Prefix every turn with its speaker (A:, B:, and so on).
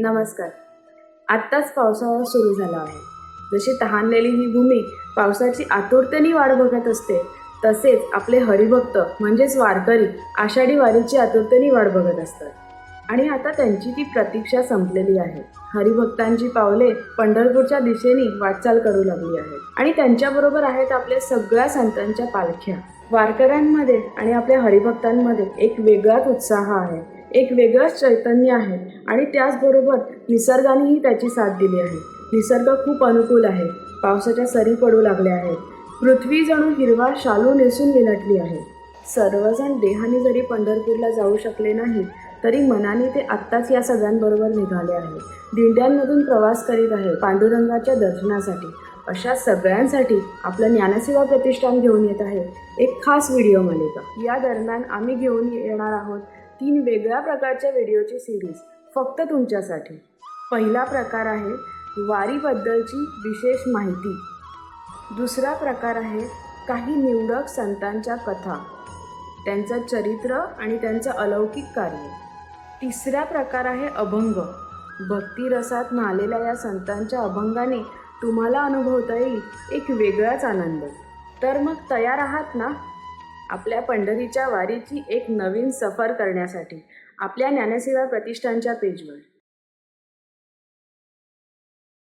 A: नमस्कार. आत्ताच पावसाळा सुरू झाला आहे. जशी तहानलेली ही भूमी पावसाची आतुरतेने वाट बघत असते तसेच आपले हरिभक्त म्हणजेच वारकरी आषाढी वारीची आतुरतेने वाट बघत असतात. आणि आता त्यांची ती प्रतीक्षा संपलेली आहे. हरिभक्तांची पावले पंढरपूरच्या दिशेने वाटचाल करू लागली आहेत. आणि त्यांच्याबरोबर आहेत आपल्या सगळ्या संतांच्या पालख्या. वारकऱ्यांमध्ये आणि आपल्या हरिभक्तांमध्ये एक वेगळाच उत्साह आहे. एक वेगळंच चैतन्य आहे आणि त्याचबरोबर निसर्गानेही त्याची साथ दिली आहे. निसर्ग खूप अनुकूल आहे. पावसाच्या सरी पडू लागल्या आहेत. पृथ्वी जणू हिरवा शालू नेसून विलटली आहे. सर्वजण देहाने जरी पंढरपूरला जाऊ शकले नाही तरी मनाने ते आत्ताच या सगळ्यांबरोबर निघाले आहे. दिंड्यांमधून प्रवास करीत आहे पांडुरंगाच्या दर्शनासाठी. अशा सगळ्यांसाठी आपलं ज्ञानसेवा प्रतिष्ठान घेऊन येत आहे. एक खास व्हिडिओ मालिका. या दरम्यान आम्ही घेऊन येणार आहोत तीन वेगळ्या प्रकारच्या व्हिडिओची सिरीज फक्त तुमच्यासाठी. पहिला प्रकार आहे वारीबद्दलची विशेष माहिती. दुसरा प्रकार आहे काही निवडक संतांच्या कथा. त्यांचं चरित्र आणि त्यांचं अलौकिक कार्य. तिसरा प्रकार आहे अभंग. भक्तिरसात नालेल्या या संतांच्या अभंगाने तुम्हाला अनुभवता येईल एक वेगळाच आनंद. तर मग तयार आहात ना? आपल्या पंढरीच्या वारीची एक नवीन सफर करण्यासाठी आपल्या ज्ञानसेवा प्रतिष्ठानच्या पेजवर.